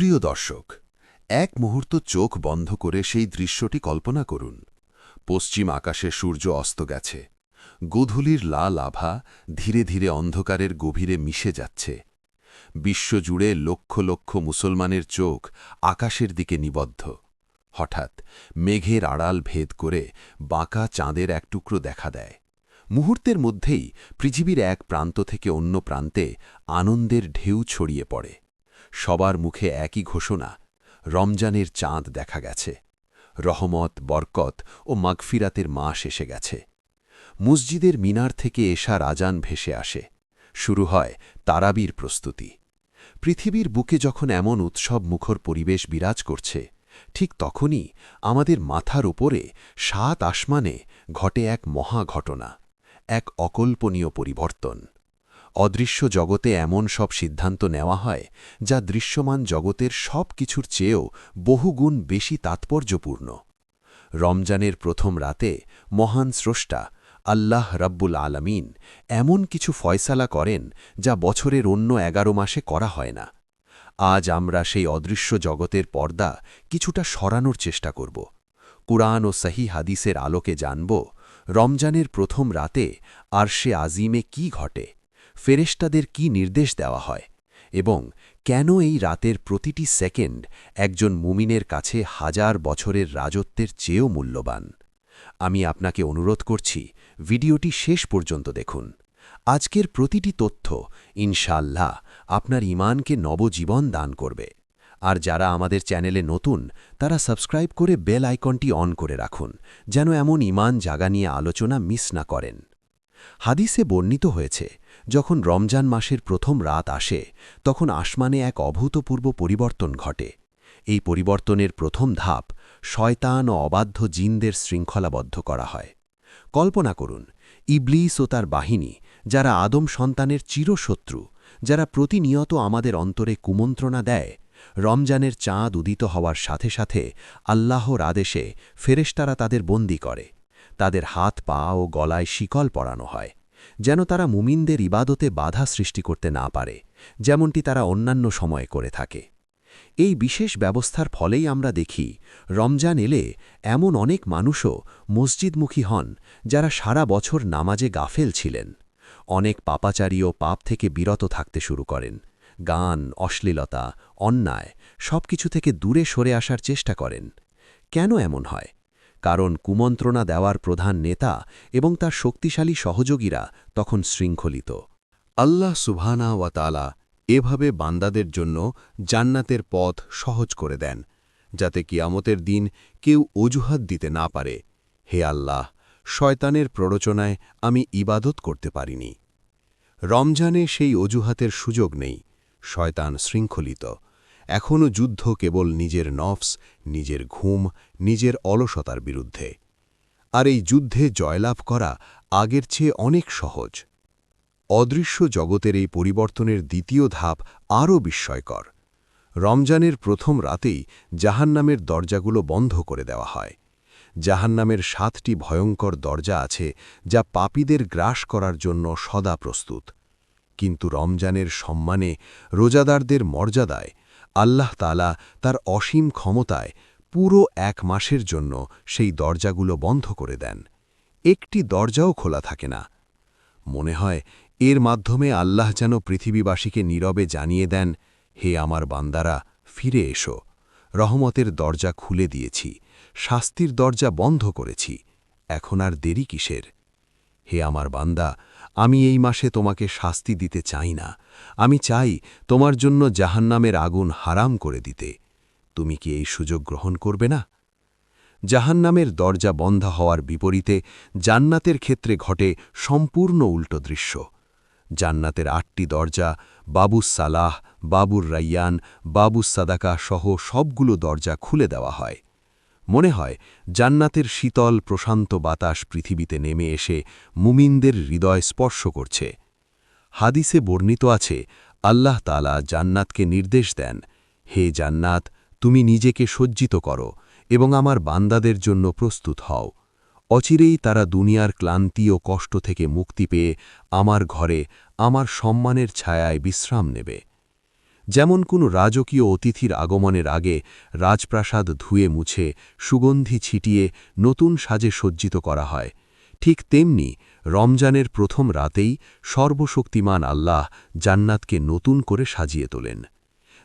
প্রিয় দর্শক, এক মুহূর্ত চোখ বন্ধ করে সেই দৃশ্যটি কল্পনা করুন। পশ্চিম আকাশে সূর্য অস্ত গেছে। গোধূলির লাল আভা ধীরে ধীরে অন্ধকারের গভীরে মিশে যাচ্ছে। বিশ্বজুড়ে লক্ষ লক্ষ মুসলমানের চোখ আকাশের দিকে নিবদ্ধ। হঠাৎ মেঘের আড়াল ভেদ করে বাঁকা চাঁদের এক টুকরো দেখা দেয়। মুহূর্তের মধ্যেই পৃথিবীর এক প্রান্ত থেকে অন্য প্রান্তে আনন্দের ঢেউ ছড়িয়ে পড়ে। সবার মুখে একই ঘোষণা, রমজানের চাঁদ দেখা গেছে, রহমত, বরকত ও মাগফিরাতের মাস এসে গেছে। মসজিদের মিনার থেকে এসা রাজান ভেসে আসে, শুরু হয় তারাবির প্রস্তুতি। পৃথিবীর বুকে যখন এমন উৎসব মুখর পরিবেশ বিরাজ করছে, ঠিক তখনই আমাদের মাথার উপরে সাত আসমানে ঘটে এক মহা ঘটনা এক অকল্পনীয় পরিবর্তন। অদৃশ্য জগতে এমন সব সিদ্ধান্ত নেওয়া হয়, যা দৃশ্যমান জগতের সব কিছুর চেয়েও বহুগুণ বেশি তাৎপর্যপূর্ণ। রমজানের প্রথম রাতে মহান স্রষ্টা আল্লাহ রব্বুল আলমিন এমন কিছু ফয়সালা করেন যা বছরের অন্য এগারো মাসে করা হয় না। আজ আমরা সেই অদৃশ্য জগতের পর্দা কিছুটা সরানোর চেষ্টা করব। কুরআন ও সহি হাদিসের আলোকে জানব, রমজানের প্রথম রাতে আর সে আজিমে কি ঘটে ফেরেস্তাদের কি নির্দেশ দেওয়া হয় এবং কেন এই রাতের প্রতিটি সেকেন্ড একজন মুমিনের কাছে হাজার বছরের রাজত্বের চেয়েও মূল্যবান? আমি আপনাকে অনুরোধ করছি, ভিডিওটি শেষ পর্যন্ত দেখুন। আজকের প্রতিটি তথ্য ইনশাল্লাহ আপনার ইমানকে নবজীবন দান করবে। আর যারা আমাদের চ্যানেলে নতুন, তারা সাবস্ক্রাইব করে বেল আইকনটি অন করে রাখুন, যেন এমন ইমান জাগা নিয়ে আলোচনা মিস না করেন। হাদিসে বর্ণিত হয়েছে যখন রমজান মাসের প্রথম রাত আসে, তখন আসমানে এক অভূতপূর্ব পরিবর্তন ঘটে। এই পরিবর্তনের প্রথম ধাপ শয়তান ও অবাধ্য জিনদের শৃঙ্খলাবদ্ধ করা হয়। কল্পনা করুন, ইবলিস ও তার বাহিনী, যারা আদম সন্তানের চিরশত্রু, যারা প্রতিনিয়ত আমাদের অন্তরে কুমন্ত্রণা দেয়, রমজানের চাঁদ উদিত হওয়ার সাথে সাথে আল্লাহর আদেশে ফেরেশতারা তাদের বন্দি করে। তাদের হাত পা ও গলায় শিকল পরানো হয়। যেন তারা মুমিনদের ইবাদতে বাধা সৃষ্টি করতে না পারে, যেমনটি তারা অন্যান্য সময়ে করে থাকে। এই বিশেষ ব্যবস্থার ফলেই আমরা দেখি, রমজান এলে এমন অনেক মানুষও মসজিদমুখী হন, যারা সারা বছর নামাজে গাফেল ছিলেন। অনেক পাপাচারী ও পাপ থেকে বিরত থাকতে শুরু করেন। গান, অশ্লীলতা, অন্যায় সব কিছু থেকে দূরে সরে আসার চেষ্টা করেন। কেন এমন হয়? কারণ কুমন্ত্রণা দেওয়ার প্রধান নেতা এবং তার শক্তিশালী সহযোগীরা তখন শৃঙ্খলিত। আল্লাহ সুবহানা ওয়া তালা এভাবে বান্দাদের জন্য জান্নাতের পথ সহজ করে দেন, যাতে কিয়ামতের দিন কেউ অজুহাত দিতে না পারে। হে আল্লাহ, শয়তানের প্ররোচনায় আমি ইবাদত করতে পারিনি। রমজানে সেই অজুহাতের সুযোগ নেই, শয়তান শৃঙ্খলিত। এখনও যুদ্ধ কেবল নিজের নফস, নিজের ঘুম, নিজের অলসতার বিরুদ্ধে। আর এই যুদ্ধে জয়লাভ করা আগের চেয়ে অনেক সহজ। অদৃশ্য জগতের এই পরিবর্তনের দ্বিতীয় ধাপ আরও বিস্ময়কর। রমজানের প্রথম রাতেই জাহান্নামের দরজাগুলো বন্ধ করে দেওয়া হয়। জাহান্নামের সাতটি ভয়ঙ্কর দরজা আছে যা পাপীদের গ্রাস করার জন্য সদা প্রস্তুত। কিন্তু রমজানের সম্মানে রোজাদারদের মর্যাদায় আল্লাহ তালা তার অসীম ক্ষমতায় পুরো এক মাসের জন্য সেই দরজাগুলো বন্ধ করে দেন। একটি দরজাও খোলা থাকে না। মনে হয়, এর মাধ্যমে আল্লাহ যেন পৃথিবীবাসীকে নীরবে জানিয়ে দেন, হে আমার বান্দারা, ফিরে এসো। রহমতের দরজা খুলে দিয়েছি, শাস্তির দরজা বন্ধ করেছি। এখন আর দেরি কিসের? হে আমার বান্দা আমি এই মাসে তোমাকে শাস্তি দিতে চাই না। আমি চাই তোমার জন্য জাহান্নামের আগুন হারাম করে দিতে। তুমি কি এই সুযোগ গ্রহণ করবে না? জাহান্নামের দরজা বন্ধ হওয়ার বিপরীতে জান্নাতের ক্ষেত্রে ঘটে সম্পূর্ণ উল্টো দৃশ্য। জান্নাতের আটটি দরজা বাবুস সালাহ, বাবুর রাইয়ান বাবুস সাদাকা সহ সবগুলো দরজা খুলে দেওয়া হয়। মনে হয়, জান্নাতের শীতল, প্রশান্ত বাতাস পৃথিবীতে নেমে এসে মুমিনদের হৃদয় স্পর্শ করছে। হাদিসে বর্ণিত আছে, আল্লাহ তালা জান্নাতকে নির্দেশ দেন, হে জান্নাত, তুমি নিজেকে সজ্জিত করো এবং আমার বান্দাদের জন্য প্রস্তুত হও। অচিরেই তারা দুনিয়ার ক্লান্তি ও কষ্ট থেকে মুক্তি পেয়ে আমার ঘরে আমার সম্মানের ছায়ায় বিশ্রাম নেবে। যেমন কোনো রাজকীয় অতিথির আগমনের আগে রাজপ্রাসাদ ধুয়ে মুছে, সুগন্ধি ছিটিয়ে নতুন সাজে সজ্জিত করা হয়। ঠিক তেমনি রমজানের প্রথম রাতেই সর্বশক্তিমান আল্লাহ জান্নাতকে নতুন করে সাজিয়ে তোলেন।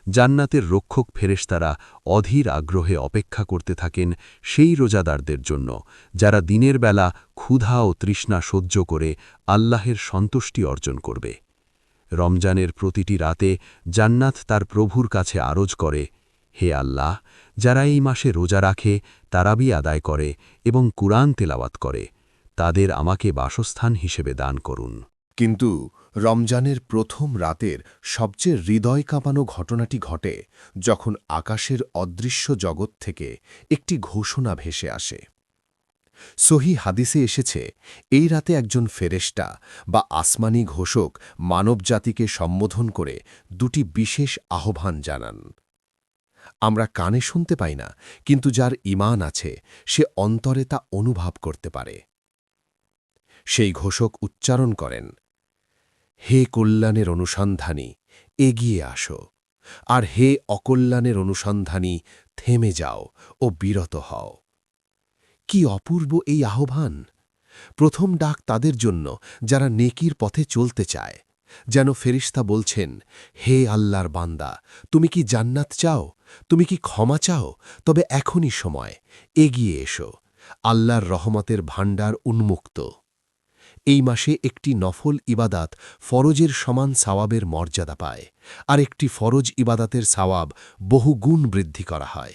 জান্নাতের রক্ষক ফেরেশতারা অধীর আগ্রহে অপেক্ষা করতে থাকেন সেই রোজাদারদের জন্য, যারা দিনের বেলা ক্ষুধা ও তৃষ্ণা সহ্য করে আল্লাহের সন্তুষ্টি অর্জন করবে। রমজানের প্রতিটি রাতে জান্নাত তার প্রভুর কাছে আরজ করে, হে আল্লাহ, যারা এই মাসে রোজা রাখে, তারাবি আদায় করে এবং কুরআন তেলাওয়াত করে। তাদের আমাকে বাসস্থান হিসেবে দান করুন। কিন্তু রমজানের প্রথম রাতের সবচেয়ে হৃদয় কাঁপানো ঘটনাটি ঘটে যখন আকাশের অদৃশ্য জগৎ থেকে একটি ঘোষণা ভেসে আসে। সহি হাদিসে এসেছে, এই রাতে একজন ফেরেস্টা বা আসমানি ঘোষক মানবজাতিকে সম্বোধন করে দুটি বিশেষ আহ্বান জানান। আমরা কানে শুনতে পাই না, কিন্তু যার ইমান আছে, সে অন্তরে তা অনুভব করতে পারে। সেই ঘোষক উচ্চারণ করেন, হে কল্যাণের অনুসন্ধানী, এগিয়ে আসো। আর হে অকল্যাণের অনুসন্ধানী, থেমে যাও ও বিরত হও। কি অপূর্ব এই আহ্বান। প্রথম ডাক তাদের জন্য, যারা নেকির পথে চলতে চায়। যেন ফেরিস্তা বলছেন, হে আল্লাহর বান্দা, তুমি কি জান্নাত চাও? তুমি কি ক্ষমা চাও? তবে এখনই সময়, এগিয়ে এসো। আল্লাহর রহমতের ভাণ্ডার উন্মুক্ত। এই মাসে একটি নফল ইবাদাত ফরজের সমান সাওয়াবের মর্যাদা পায়, আর একটি ফরজ ইবাদাতের সাওয়াব বহুগুণ বৃদ্ধি করা হয়।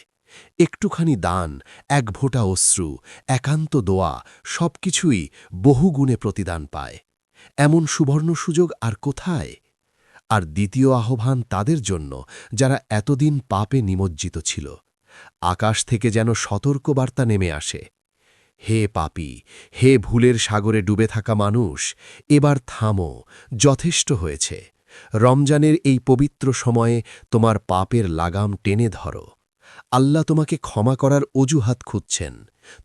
একটুখানি দান, এক ভোটা অশ্রু, একান্ত দোয়া সব কিছুই বহু গুণে প্রতিদান পায়। এমন সুবর্ণ সুযোগ আর কোথায়? আর দ্বিতীয় আহ্বান তাদের জন্য, যারা এতদিন পাপে নিমজ্জিত ছিল। আকাশ থেকে যেন সতর্কবার্তা নেমে আসে। হে পাপি, হে ভুলের সাগরে ডুবে থাকা মানুষ, এবার থামো, যথেষ্ট হয়েছে। রমজানের এই পবিত্র সময়ে তোমার পাপের লাগাম টেনে ধরো। আল্লাহ তোমাকে ক্ষমা করার অজুহাত খুঁজছেন।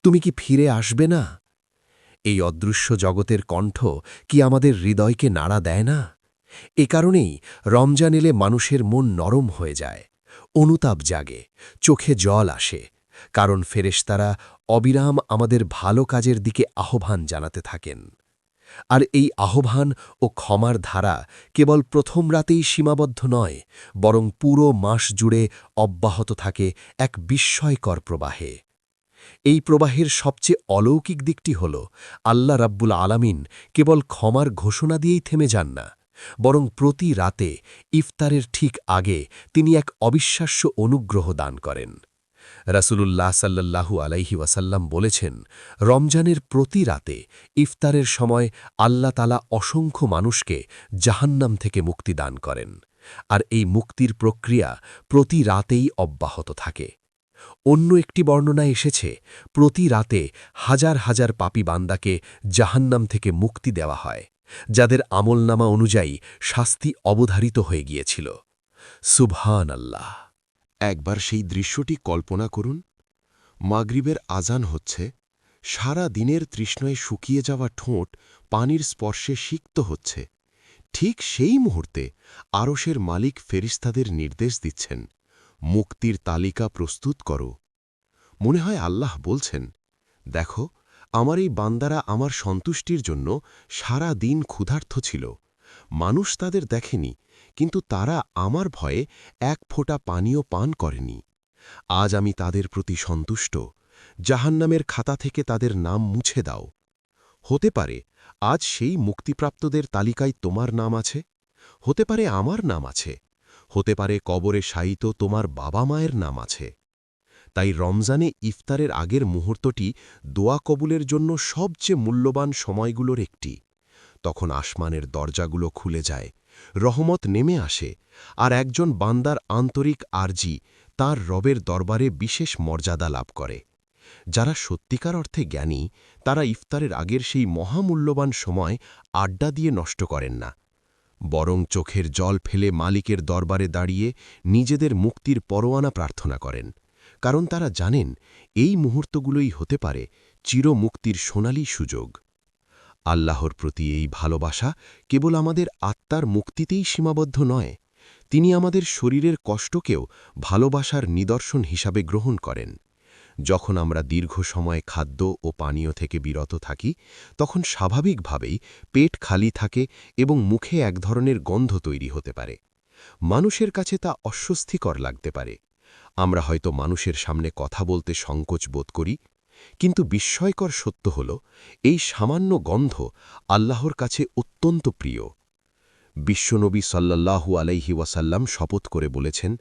তুমি কি ফিরে আসবে না? এই অদৃশ্য জগতের কণ্ঠ কি আমাদের হৃদয়কে নাড়া দেয় না? এ কারণেই রমজান এলে মানুষের মন নরম হয়ে যায়, অনুতাপ জাগে, চোখে জল আসে, কারণ ফেরেশতারা অবিরাম আমাদের ভালো কাজের দিকে আহ্বান জানাতে থাকেন। আর এই আহ্বান ও ক্ষমার ধারা কেবল প্রথম রাতেই সীমাবদ্ধ নয়, বরং পুরো মাস জুড়ে অব্যাহত থাকে এক বিস্ময়কর প্রবাহে। এই প্রবাহের সবচেয়ে অলৌকিক দিকটি হল, আল্লাহ রাব্বুল আলামিন কেবল ক্ষমার ঘোষণা দিয়েই থেমে যান না, বরং প্রতি রাতে ইফতারের ঠিক আগে তিনি এক অবিশ্বাস্য অনুগ্রহ দান করেন। রাসূলুল্লাহ সাল্লাল্লাহু আলাইহি ওয়াসাল্লাম বলেছেন, রমজানের প্রতি রাতে ইফতারের সময় আল্লাহ তালা অসংখ্য মানুষকে জাহান্নাম থেকে মুক্তি দান করেন। আর এই মুক্তির প্রক্রিয়া প্রতি রাতেই অব্যাহত থাকে। অন্য একটি বর্ণনা এসেছে, প্রতি রাতে হাজার হাজার পাপি বান্দাকে জাহান্নাম থেকে মুক্তি দেওয়া হয়, যাদের আমলনামা অনুযায়ী শাস্তি অবধারিত হয়ে গিয়েছিল। সুবহান আল্লাহ একবার সেই দৃশ্যটি কল্পনা করুন। মাগরিবের আজান হচ্ছে, সারা দিনের তৃষ্ণায় শুকিয়ে যাওয়া ঠোঁট পানির স্পর্শে সিক্ত হচ্ছে। ঠিক সেই মুহূর্তে আরশের মালিক ফেরিস্তাদের নির্দেশ দিচ্ছেন, মুক্তির তালিকা প্রস্তুত করো। মনে হয় আল্লাহ বলছেন, দেখো, আমার এই বান্দারা আমার সন্তুষ্টির জন্য সারা দিন ক্ষুধার্থ ছিল। মানুষ তাদের দেখেনি, কিন্তু তারা আমার ভয়ে এক ফোঁটা পানীয় পান করেনি। আজ আমি তাদের প্রতি সন্তুষ্ট। জাহান্নামের খাতা থেকে তাদের নাম মুছে দাও। হতে পারে আজ সেই মুক্তিপ্রাপ্তদের তালিকায় তোমার নাম আছে? হতে পারে আমার নাম আছে। হতে পারে কবরে শায়িত তোমার বাবা মায়ের নাম আছে। তাই রমজানে ইফতারের আগের মুহূর্তটি দোয়া কবুলের জন্য সবচেয়ে মূল্যবান সময়গুলোর একটি। তখন আসমানের দরজাগুলো খুলে যায়, রহমত নেমে আসে আর একজন বান্দার আন্তরিক আরজি তার রবের দরবারে বিশেষ মর্যাদা লাভ করে। যারা সত্যিকার অর্থে জ্ঞানী, তারা ইফতারের আগের সেই মহামূল্যবান সময় আড্ডা দিয়ে নষ্ট করেন না। বরং চোখের জল ফেলে মালিকের দরবারে দাঁড়িয়ে নিজেদের মুক্তির পরোয়ানা প্রার্থনা করেন, কারণ তারা জানেন, এই মুহূর্তগুলোই হতে পারে চিরমুক্তির সোনালী সুযোগ। আল্লাহর প্রতি এই ভালোবাসা কেবল আমাদের আত্মার মুক্তিতেই সীমাবদ্ধ নয়, তিনি আমাদের শরীরের কষ্টকেও ভালোবাসার নিদর্শন হিসাবে গ্রহণ করেন। যখন আমরা দীর্ঘ সময় খাদ্য ও পানীয় থেকে বিরত থাকি, তখন স্বাভাবিকভাবেই পেট খালি থাকে এবং মুখে এক ধরনের গন্ধ তৈরি হতে পারে। মানুষের কাছে তা অস্বস্তিকর লাগতে পারে। আমরা হয়তো মানুষের সামনে কথা বলতে সংকোচ বোধ করি কিন্তু বিস্ময়কর সত্য হল, এই সামান্য গন্ধ আল্লাহর কাছে অত্যন্ত প্রিয়। বিশ্বনবী সাল্লাল্লাহু আলাইহি ওয়াসাল্লাম শপথ করে বলেছেন,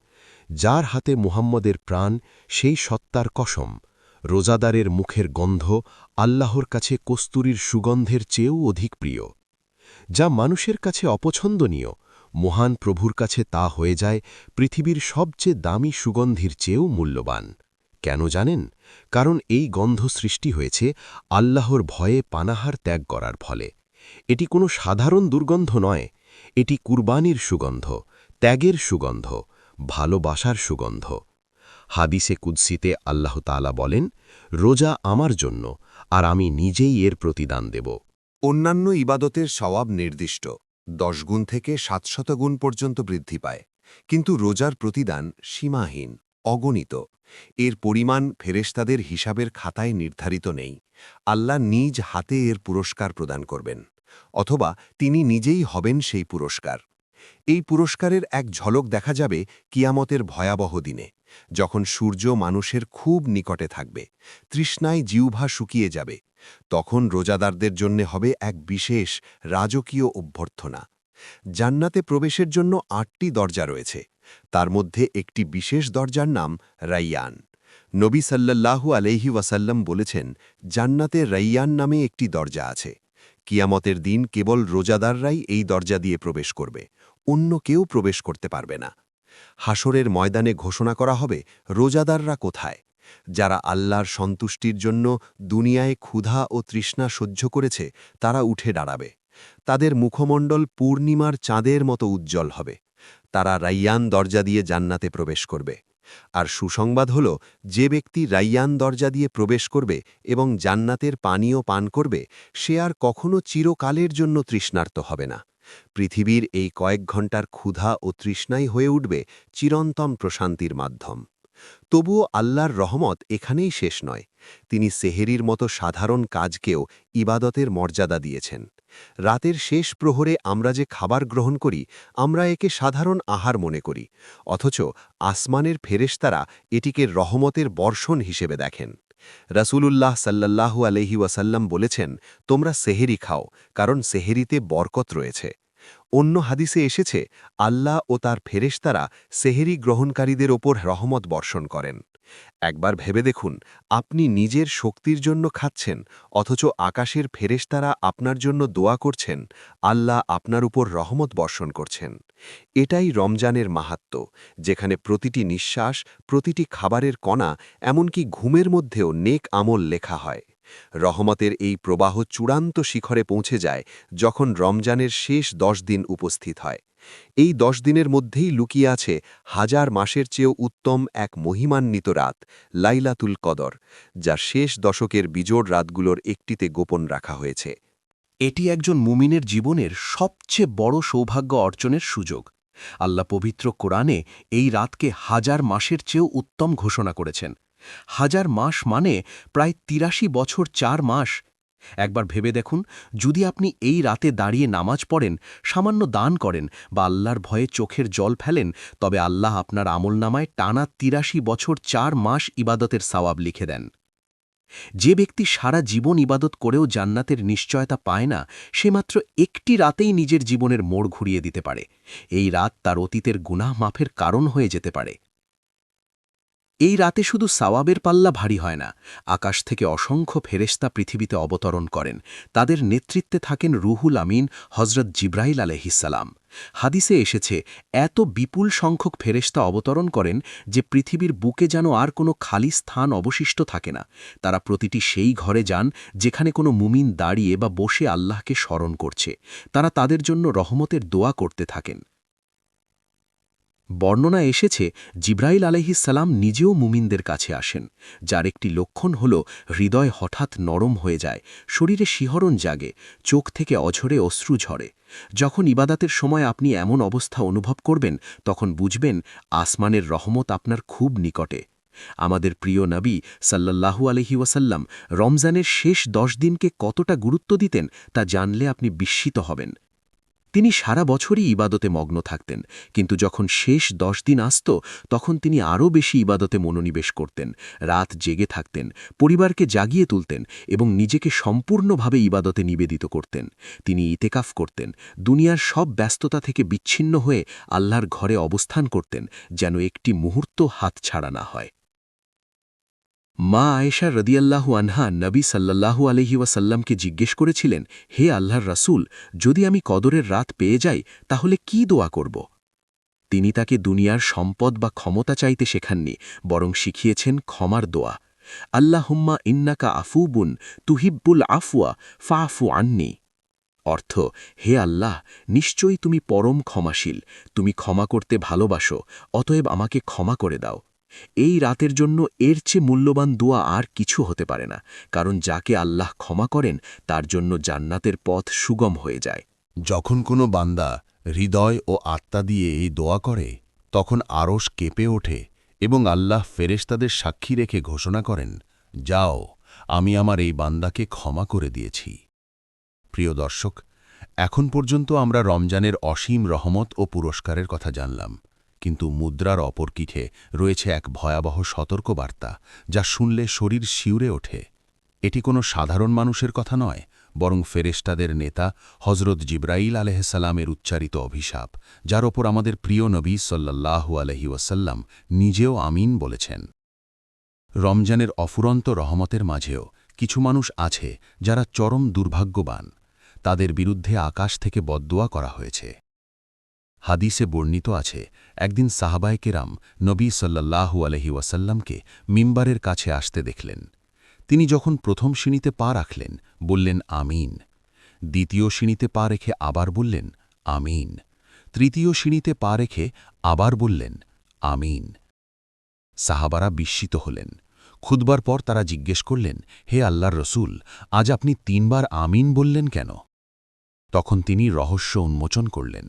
যার হাতে মুহাম্মদের প্রাণ, সেই সত্তার কসম। রোজাদারের মুখের গন্ধ আল্লাহর কাছে কস্তুরীর সুগন্ধের চেয়েও অধিক প্রিয়। যা মানুষের কাছে অপছন্দনীয়, মহান প্রভুর কাছে তা হয়ে যায় পৃথিবীর সবচেয়ে দামি সুগন্ধির চেয়েও মূল্যবান। কেন জানেন? কারণ এই গন্ধ সৃষ্টি হয়েছে আল্লাহর ভয়ে পানাহার ত্যাগ করার ফলে। এটি কোনো সাধারণ দুর্গন্ধ নয়, এটি কুরবানির সুগন্ধ, ত্যাগের সুগন্ধ, ভালোবাসার সুগন্ধ। হাদিসে কুদ্সিতে আল্লাহ তালা বলেন, রোজা আমার জন্য, আর আমি নিজেই এর প্রতিদান দেব। অন্যান্য ইবাদতের সওয়াব নির্দিষ্ট, দশ গুণ থেকে সাতশত গুণ পর্যন্ত বৃদ্ধি পায়। কিন্তু রোজার প্রতিদান সীমাহীন। অগণিত। এর পরিমাণ ফেরেশতাদের হিসাবের খাতায় নির্ধারিত নেই। আল্লাহ নিজ হাতে এর পুরস্কার প্রদান করবেন, অথবা তিনি নিজেই হবেন সেই পুরস্কার। এই পুরস্কারের এক ঝলক দেখা যাবে কিয়ামতের ভয়াবহ দিনে, যখন সূর্য মানুষের খুব নিকটে থাকবে, তৃষ্ণায় জিউভা শুকিয়ে যাবে, তখন রোজাদারদের জন্য হবে এক বিশেষ রাজকীয় অভ্যর্থনা। জান্নাতে প্রবেশের জন্য আটটি দরজা রয়েছে তার মধ্যে একটি বিশেষ দরজার নাম রাইয়ান। নবী সাল্লাল্লাহু আলহি ওয়াসাল্লাম বলেছেন, জান্নাতে রাইয়ান নামে একটি দরজা আছে। কিয়ামতের দিন কেবল রোজাদাররাই এই দরজা দিয়ে প্রবেশ করবে, অন্য কেউ প্রবেশ করতে পারবে না। হাসরের ময়দানে ঘোষণা করা হবে, রোজাদাররা কোথায়? যারা আল্লাহর সন্তুষ্টির জন্য দুনিয়ায় ক্ষুধা ও তৃষ্ণা সহ্য করেছে, তারা উঠে দাঁড়াবে। তাদের মুখমণ্ডল পূর্ণিমার চাঁদের মতো উজ্জ্বল হবে। তারা রাইয়ান দরজা দিয়ে জান্নাতে প্রবেশ করবে। আর সুসংবাদ হল, যে ব্যক্তি রাইয়ান দরজা দিয়ে প্রবেশ করবে এবং জান্নাতের পানীয় পান করবে, সে আর কখনো চিরকালের জন্য তৃষ্ণার্ত হবে না। পৃথিবীর এই কয়েক ঘণ্টার ক্ষুধা ও তৃষ্ণাই হয়ে উঠবে চিরন্তন প্রশান্তির মাধ্যম। তবুও আল্লাহর রহমত এখানেই শেষ নয়। তিনি সেহেরির মতো সাধারণ কাজকেও ইবাদতের মর্যাদা দিয়েছেন। রাতের শেষ প্রহরে আমরা যে খাবার গ্রহণ করি, আমরা একে সাধারণ আহার মনে করি, অথচ আসমানের ফেরেশতারা এটিকে রহমতের বর্ষণ হিসেবে দেখেন। রাসূলুল্লাহ সাল্লাল্লাহু আলহি ওয়াসাল্লাম বলেছেন, তোমরা সেহেরি খাও, কারণ সেহেরিতে বরকত রয়েছে। অন্য হাদিসে এসেছে, আল্লাহ ও তার ফেরেশতারা সেহেরি গ্রহণকারীদের ওপর রহমত বর্ষণ করেন। একবার ভেবে দেখুন, আপনি নিজের শক্তির জন্য খাচ্ছেন, অথচ আকাশের ফেরেশতারা আপনার জন্য দোয়া করছেন, আল্লাহ আপনার উপর রহমত বর্ষণ করছেন। এটাই রমজানের মাহাত্ম, যেখানে প্রতিটি নিঃশ্বাস, প্রতিটি খাবারের কণা, এমনকি ঘুমের মধ্যেও নেক আমল লেখা হয়। রহমতের এই প্রবাহ চূড়ান্ত শিখরে পৌঁছে যায় যখন রমজানের শেষ দশ দিন উপস্থিত হয়। এই দশ দিনের মধ্যেই লুকিয়ে আছে হাজার মাসের চেয়েও উত্তম এক মহিমান্বিত রাত, লাইলাতুল কদর, যা শেষ দশকের বিজোড় রাতগুলোর একটিতে গোপন রাখা হয়েছে। এটি একজন মুমিনের জীবনের সবচেয়ে বড় সৌভাগ্য অর্জনের সুযোগ। আল্লাহ পবিত্র কোরআনে এই রাতকে হাজার মাসের চেয়েও উত্তম ঘোষণা করেছেন। হাজার মাস মানে প্রায় তিরাশি বছর চার মাস। একবার ভেবে দেখুন, যদি আপনি এই রাতে দাঁড়িয়ে নামাজ পড়েন, সামান্য দান করেন বা আল্লাহর ভয়ে চোখের জল ফেলেন, তবে আল্লাহ আপনার আমলনামায় টানা তিরাশি বছর চার মাস ইবাদতের সওয়াব লিখে দেন। যে ব্যক্তি সারা জীবন ইবাদত করেও জান্নাতের নিশ্চয়তা পায় না, সে মাত্র একটি রাতেই নিজের জীবনের মোড় ঘুরিয়ে দিতে পারে। এই রাত তার অতীতের গুনাহ মাফের কারণ হয়ে যেতে পারে। এই রাতে শুধু সাওয়াবের পাল্লা ভারী হয় না, আকাশ থেকে অসংখ্য ফেরেস্তা পৃথিবীতে অবতরণ করেন। তাদের নেতৃত্বে থাকেন রুহুল আমিন হজরত জিব্রাইল আলহিসাল্লাম হাদিসে এসেছে, এত বিপুল সংখ্যক ফেরেস্তা অবতরণ করেন যে পৃথিবীর বুকে যেন আর কোনো খালি স্থান অবশিষ্ট থাকে না। তারা প্রতিটি সেই ঘরে যান, যেখানে কোনো মুমিন দাঁড়িয়ে বা বসে আল্লাহকে স্মরণ করছে। তারা তাদের জন্য রহমতের দোয়া করতে থাকেন। বর্ণনা এসেছে, জিব্রাইল আলহিসাল্লাম নিজেও মুমিনদের কাছে আসেন, যার একটি লক্ষণ হল হৃদয় হঠাৎ নরম হয়ে যায়, শরীরে শিহরণ জাগে, চোখ থেকে অঝরে অশ্রু ঝরে। যখন ইবাদাতের সময় আপনি এমন অবস্থা অনুভব করবেন, তখন বুঝবেন আসমানের রহমত আপনার খুব নিকটে। আমাদের প্রিয় নবী সাল্লাল্লাহু আলহি ওয়াসাল্লাম রমজানের শেষ দশ দিনকে কতটা গুরুত্ব দিতেন তা জানলে আপনি বিস্মিত হবেন। তিনি সারা বছরই ইবাদতে মগ্ন থাকতেন, কিন্তু যখন শেষ দশ দিন আসত, তখন তিনি আরও বেশি ইবাদতে মনোনিবেশ করতেন, রাত জেগে থাকতেন, পরিবারকে জাগিয়ে তুলতেন এবং নিজেকে সম্পূর্ণভাবে ইবাদতে নিবেদিত করতেন। তিনি ইতেকাফ করতেন, দুনিয়ার সব ব্যস্ততা থেকে বিচ্ছিন্ন হয়ে আল্লাহর ঘরে অবস্থান করতেন, যেন একটি মুহূর্ত হাতছাড়া না হয়। মা আয়েশা রদিয়াল্লাহু আনহা নবী সাল্লাল্লাহু আলহি ওয়াসাল্লামকে জিজ্ঞেস করেছিলেন, হে আল্লাহর রাসূল, যদি আমি কদরের রাত পেয়ে যাই, তাহলে কি দোয়া করব? তিনি তাকে দুনিয়ার সম্পদ বা ক্ষমতা চাইতে শেখাননি, বরং শিখিয়েছেন ক্ষমার দোয়া। আল্লাহুম্মা ইন্নাকা আফুবুন তুহিব্বুল আফওয়া ফাফু আননি। অর্থ, হে আল্লাহ, নিশ্চয়ই তুমি পরম ক্ষমাশীল, তুমি ক্ষমা করতে ভালোবাসো, অতএব আমাকে ক্ষমা করে দাও। এই রাতের জন্য এর চেয়ে মূল্যবান দোয়া আর কিছু হতে পারে না, কারণ যাকে আল্লাহ ক্ষমা করেন, তার জন্য জান্নাতের পথ সুগম হয়ে যায়। যখন কোনো বান্দা হৃদয় ও আত্মা দিয়ে এই দোয়া করে, তখন আরশ কেঁপে ওঠে এবং আল্লাহ ফেরেশতাদের সাক্ষী রেখে ঘোষণা করেন, যাও, আমি আমার এই বান্দাকে ক্ষমা করে দিয়েছি। প্রিয় দর্শক, এখন পর্যন্ত আমরা রমজানের অসীম রহমত ও পুরস্কারের কথা জানলাম। কিন্তু মুদ্রার অপর কিঠে রয়েছে এক ভয়াবহ সতর্কবার্তা, যা শুনলে শরীর শিউরে ওঠে। এটি কোনো সাধারণ মানুষের কথা নয়, বরং ফেরেস্টাদের নেতা হজরত জিব্রাইল আলহসালামের উচ্চারিত অভিশাপ, যার ওপর আমাদের প্রিয় নবী সাল্লাল্লাহু আলহি ওয়াসাল্লাম নিজেও আমিন বলেছেন। রমজানের অফুরন্ত রহমতের মাঝেও কিছু মানুষ আছে যারা চরম দুর্ভাগ্যবান। তাদের বিরুদ্ধে আকাশ থেকে বদদোয়া করা হয়েছে। হাদিসে বর্ণিত আছে, একদিন সাহাবায় কেরাম নবী সাল্লাল্লাহু আলহি ওয়াসাল্লামকে মিম্বারের কাছে আসতে দেখলেন। তিনি যখন প্রথম সিঁড়িতে পা রাখলেন, বললেন, আমিন। দ্বিতীয় সিঁড়িতে পা রেখে আবার বললেন, আমিন। তৃতীয় সিঁড়িতে পা রেখে আবার বললেন, আমিন। সাহাবারা বিস্মিত হলেন। খুদবার পর তারা জিজ্ঞেস করলেন, হে আল্লাহর রসুল, আজ আপনি তিনবার আমিন বললেন কেন? তখন তিনি রহস্য উন্মোচন করলেন।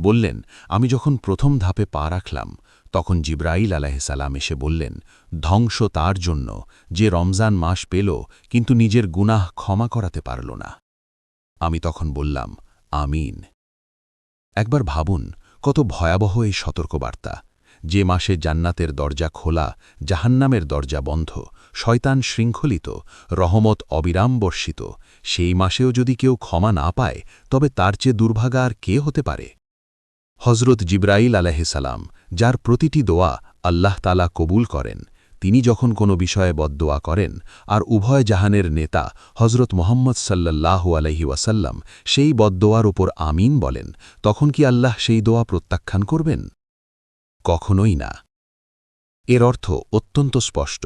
বললেন, আমি যখন প্রথম ধাপে পা রাখলাম, তখন জিব্রাইল আলাহিসাল্লাম এসে বললেন, ধ্বংস তার জন্য, যে রমজান মাস পেল, কিন্তু নিজের গুনাহ ক্ষমা করাতে পারল না। আমি তখন বললাম, আমিন। একবার ভাবুন, কত ভয়াবহ এই সতর্কবার্তা। যে মাসে জান্নাতের দরজা খোলা, জাহান্নামের দরজা বন্ধ, শয়তান শৃঙ্খলিত, রহমত অবিরাম বর্ষিত সেই মাসেও যদি কেউ ক্ষমা না পায়, তবে তার চেয়ে দুর্ভাগা আর কে হতে পারে? হজরত জিব্রাইল আলাহিসাল্লাম যার প্রতিটি দোয়া আল্লাহ তালা কবুল করেন, তিনি যখন কোনো বিষয়ে বদদোয়া করেন, আর উভয় জাহানের নেতা হজরত মোহাম্মদ সাল্লাল্লাহু আলহি ওয়াসাল্লাম সেই বদদোয়ার ওপর আমিন বলেন, তখন কি আল্লাহ সেই দোয়া প্রত্যাখ্যান করবেন? কখনোই না। এর অর্থ অত্যন্ত স্পষ্ট,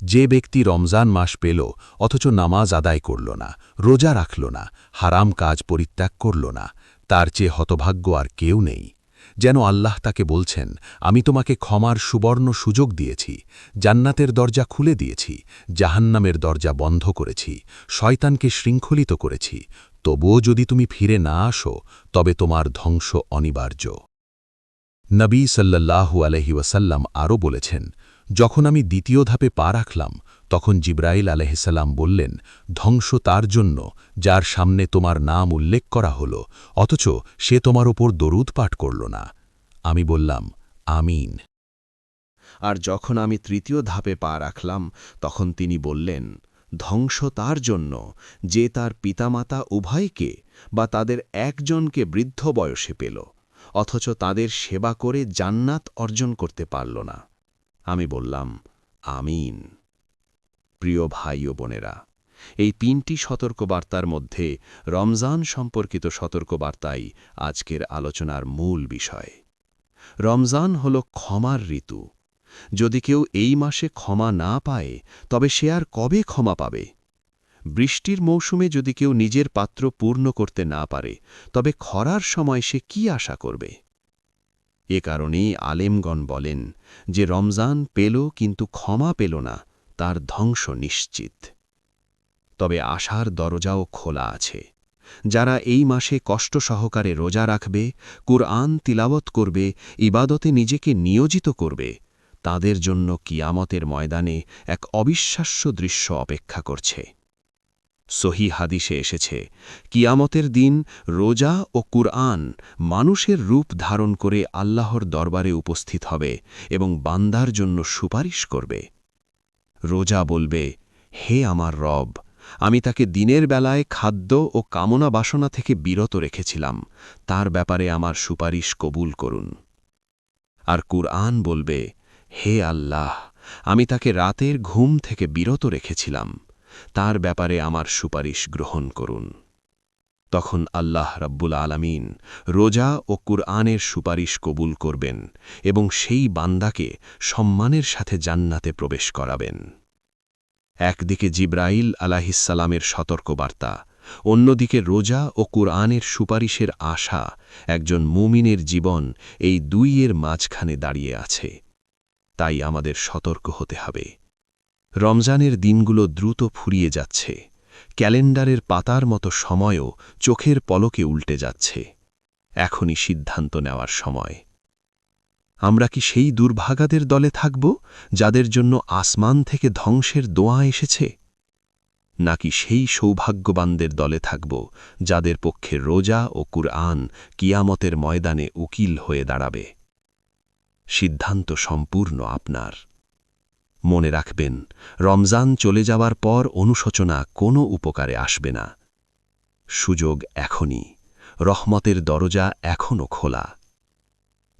যে ব্যক্তি রমজান মাস পেল, অথচ নামাজ আদায় করল না, রোজা রাখল না, হারাম কাজ পরিত্যাগ করল না তার চেয়ে হতভাগ্য আর কেউ নেই। যেন আল্লাহ তাকে বলছেন, আমি তোমাকে ক্ষমার সুবর্ণ সুযোগ দিয়েছি, জান্নাতের দরজা খুলে দিয়েছি, জাহান্নামের দরজা বন্ধ করেছি, শয়তানকে শৃঙ্খলিত করেছি। তবুও যদি তুমি ফিরে না আসো, তবে তোমার ধ্বংস অনিবার্য। নবী সাল্লাল্লাহু আলহি ওয়াসাল্লাম আরও বলেছেন, যখন আমি দ্বিতীয় ধাপে পা রাখলাম তখন জিব্রাইল আলহিসাল্লাম বললেন, ধ্বংস তার জন্য, যার সামনে তোমার নাম উল্লেখ করা হল, অথচ সে তোমার ওপর দরুদ পাঠ করল না। আমি বললাম, আমিন। আর যখন আমি তৃতীয় ধাপে পা রাখলাম, তখন তিনি বললেন, ধ্বংস তার জন্য, যে তার পিতামাতা উভয়কে বা তাদের একজনকে বৃদ্ধ বয়সে পেল, অথচ তাদের সেবা করে জান্নাত অর্জন করতে পারল না। আমি বললাম, আমিন। প্রিয় ভাই ও বোনেরা, এই তিনটি সতর্কবার্তার মধ্যে রমজান সম্পর্কিত সতর্কবার্তাই আজকের আলোচনার মূল বিষয়। রমজান হল ক্ষমার ঋতু। যদি কেউ এই মাসে ক্ষমা না পায়, তবে সে আর কবে ক্ষমা পাবে? বৃষ্টির মৌসুমে যদি কেউ নিজের পাত্র পূর্ণ করতে না পারে, তবে খরার সময় সে কি আশা করবে? এ কারণেই আলেমগণ বলেন যে রমজান পেল কিন্তু ক্ষমা পেল না। তার ধ্বংস নিশ্চিত। তবে আশার দরজাও খোলা আছে। যারা এই মাসে কষ্ট সহকারে রোজা রাখবে, কুরআন তিলাবত করবে, ইবাদতে নিজেকে নিয়োজিত করবে, তাদের জন্য কিয়ামতের ময়দানে এক অবিশ্বাস্য দৃশ্য অপেক্ষা করছে। সহি হাদিসে এসেছে, কিয়ামতের দিন রোজা ও কুরআন মানুষের রূপ ধারণ করে আল্লাহর দরবারে উপস্থিত হবে এবং বান্দার জন্য সুপারিশ করবে। রোজা বলবে, হে আমার রব, আমি তাকে দিনের বেলায় খাদ্য ও কামনা বাসনা থেকে বিরত রেখেছিলাম। তার ব্যাপারে আমার সুপারিশ কবুল করুন। আর কুরআন বলবে, হে আল্লাহ, আমি তাকে রাতের ঘুম থেকে বিরত রেখেছিলাম। তার ব্যাপারে আমার সুপারিশ গ্রহণ করুন। তখন আল্লাহ রব্বুল আলামিন রোজা ও কুরআনের সুপারিশ কবুল করবেন এবং সেই বান্দাকে সম্মানের সাথে জান্নাতে প্রবেশ করাবেন। একদিকে জিব্রাইল আলাহিসাল্লামের সতর্কবার্তা, অন্যদিকে রোজা ও কুরআনের সুপারিশের আশা একজন মুমিনের জীবন এই দুইয়ের মাঝখানে দাঁড়িয়ে আছে। তাই আমাদের সতর্ক হতে হবে। রমজানের দিনগুলো দ্রুত ফুরিয়ে যাচ্ছে। ক্যালেন্ডারের পাতার মতো সময়ও চোখের পলকে উল্টে যাচ্ছে। এখনই সিদ্ধান্ত নেওয়ার সময়। আমরা কি সেই দুর্ভাগাদের দলে থাকব, যাদের জন্য আসমান থেকে ধ্বংসের দোয়া এসেছে? নাকি সেই সৌভাগ্যবানদের দলে থাকব, যাদের পক্ষে রোজা ও কুরআন কিয়ামতের ময়দানে উকিল হয়ে দাঁড়াবে? সিদ্ধান্ত সম্পূর্ণ আপনার। মনে রাখবেন, রমজান চলে যাওয়ার পর অনুশোচনা কোনো উপকারে আসবে না। সুযোগ এখনই, রহমতের দরজা এখনও খোলা।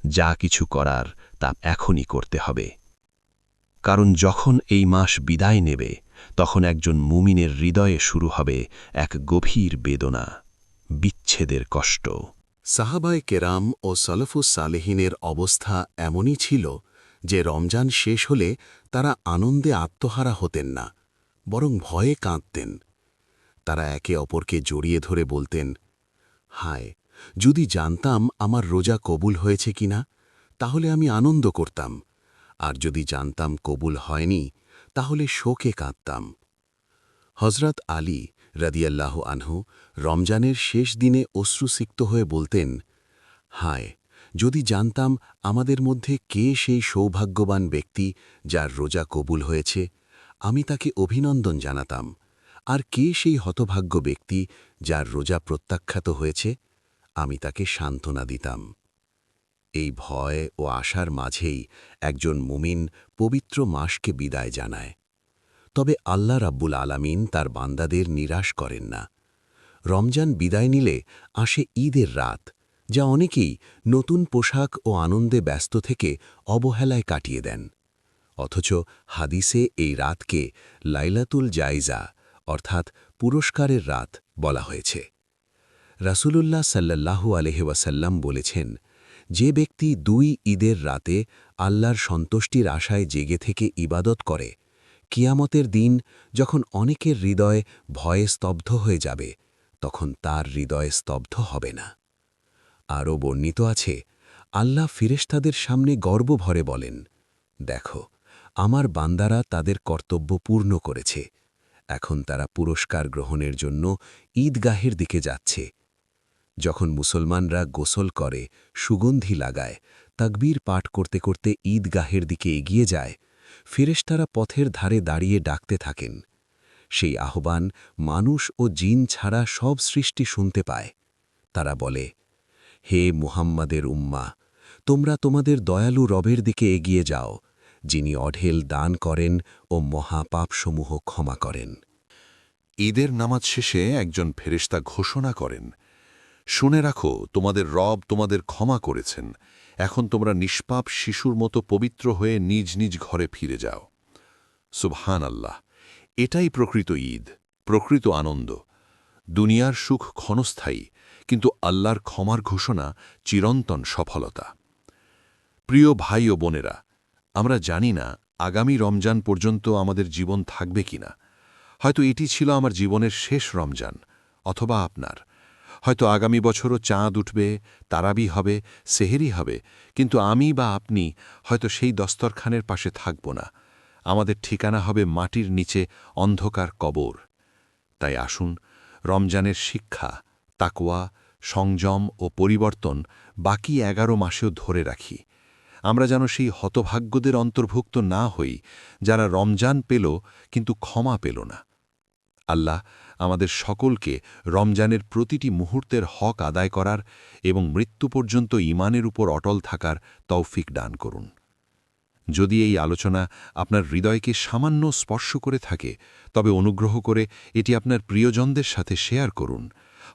যা কিছু করার তা এখনই করতে হবে। কারণ যখন এই মাস বিদায় নেবে, তখন একজন মুমিনের হৃদয়ে শুরু হবে এক গভীর বেদনা, বিচ্ছেদের কষ্ট। সাহাবায় কেরাম ও সলফুস সালেহিনের অবস্থা এমনই ছিল যে রমজান শেষ হলে তারা আনন্দে আত্মহারা হতেন না, বরং ভয়ে কাঁদতেন। তারা একে অপরকে জড়িয়ে ধরে বলতেন, হায়, যদি জানতাম আমার রোজা কবুল হয়েছে কিনা তাহলে আমি আনন্দ করতাম। আর যদি জানতাম কবুল হয়নি, তাহলে শোকে কাঁদতাম। হজরত আলী রদিয়াল্লাহ আনহু রমজানের শেষ দিনে অশ্রুসিক্ত হয়ে বলতেন, হায় যদি জানতাম আমাদের মধ্যে কে সেই সৌভাগ্যবান ব্যক্তি যার রোজা কবুল হয়েছে, আমি তাকে অভিনন্দন জানাতাম। আর কে সেই হতভাগ্য ব্যক্তি যার রোজা প্রত্যাখ্যাত হয়েছে, আমি তাকে সান্ত্বনা দিতাম। এই ভয় ও আশার মাঝেই একজন মুমিন পবিত্র মাসকে বিদায় জানায়। তবে আল্লাহ রাব্বুল আলামিন তার বান্দাদের নিরাশ করেন না। রমজান বিদায় নিলে আসে ঈদের রাত যা অনেকেই নতুন পোশাক ও আনন্দে ব্যস্ত থেকে অবহেলায় কাটিয়ে দেন। অথচ হাদিসে এই রাতকে লাইলাতুল জাইজা অর্থাৎ পুরস্কারের রাত বলা হয়েছে। রাসূলুল্লাহ সাল্লাল্লাহু আলহি ওয়াসাল্লাম বলেছেন, যে ব্যক্তি দুই ঈদের রাতে আল্লাহর সন্তুষ্টির আশায় জেগে থেকে ইবাদত করে, কিয়ামতের দিন যখন অনেকের হৃদয় ভয়ে স্তব্ধ হয়ে যাবে, তখন তার হৃদয় স্তব্ধ হবে না। আরও বর্ণিত আছে, আল্লাহ ফিরেশতাদের সামনে গর্ব ভরে বলেন, দেখো, আমার বান্দারা তাদের কর্তব্য পূর্ণ করেছে। এখন তারা পুরস্কার গ্রহণের জন্য ঈদগাহের দিকে যাচ্ছে। যখন মুসলমানরা গোসল করে, সুগন্ধি লাগায়, তাকবীর পাঠ করতে করতে ঈদগাহের দিকে এগিয়ে যায়, ফেরেশতারা পথের ধারে দাঁড়িয়ে ডাকতে থাকেন। সেই আহ্বান মানুষ ও জিন ছাড়া সব সৃষ্টি শুনতে পায়। তারা বলে হে মুহাম্মাদের উম্মা, তোমরা তোমাদের দয়ালু রবের দিকে এগিয়ে যাও, যিনি অঢেল দান করেন ও মহাপাপসমূহ ক্ষমা করেন। ঈদের নামাজ শেষে একজন ফেরেশতা ঘোষণা করেন, শুনে রাখো, তোমাদের রব তোমাদের ক্ষমা করেছেন। এখন তোমরা নিষ্পাপ শিশুর মতো পবিত্র হয়ে নিজ নিজ ঘরে ফিরে যাও। সুবহান আল্লাহ এটাই প্রকৃত ঈদ, প্রকৃত আনন্দ। দুনিয়ার সুখ ক্ষণস্থায়ী কিন্তু আল্লাহর ক্ষমার ঘোষণা চিরন্তন সফলতা। প্রিয় ভাই ও বোনেরা, আমরা জানি না আগামী রমজান পর্যন্ত আমাদের জীবন থাকবে কিনা। হয়তো এটি ছিল আমার জীবনের শেষ রমজান, অথবা আপনার। হয়তো আগামী বছরও চাঁদ উঠবে, তারাবি হবে, সেহেরি হবে, কিন্তু আমি বা আপনি হয়তো সেই দস্তরখানের পাশে থাকব না। আমাদের ঠিকানা হবে মাটির নিচে অন্ধকার কবর। তাই আসুন, রমজানের শিক্ষা, তাকওয়া সংযম ও পরিবর্তন বাকি এগারো মাসেও ধরে রাখি। আমরা যেন সেই হতভাগ্যদের অন্তর্ভুক্ত না হই, যারা রমজান পেল কিন্তু ক্ষমা পেল না। আল্লাহ আমাদের সকলকে রমজানের প্রতিটি মুহূর্তের হক আদায় করার এবং মৃত্যু পর্যন্ত ইমানের উপর অটল থাকার তৌফিক দান করুন। যদি এই আলোচনা আপনার হৃদয়কে সামান্য স্পর্শ করে থাকে, তবে অনুগ্রহ করে এটি আপনার প্রিয়জনদের সাথে শেয়ার করুন।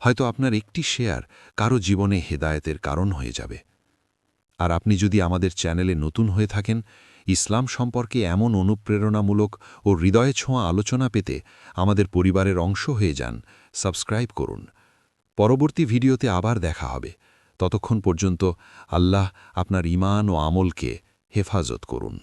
হয়তো আপনার একটি শেয়ার কারও জীবনে হেদায়েতের কারণ হয়ে যাবে। আর আপনি যদি আমাদের চ্যানেলে নতুন হয়ে থাকেন, ইসলাম সম্পর্কে এমন অনুপ্রেরণামূলক ও হৃদয়ে ছোঁয়া আলোচনা পেতে আমাদের পরিবারের অংশ হয়ে যান, সাবস্ক্রাইব করুন। পরবর্তী ভিডিওতে আবার দেখা হবে। ততক্ষণ পর্যন্ত আল্লাহ আপনার ইমান ও আমলকে হেফাজত করুন।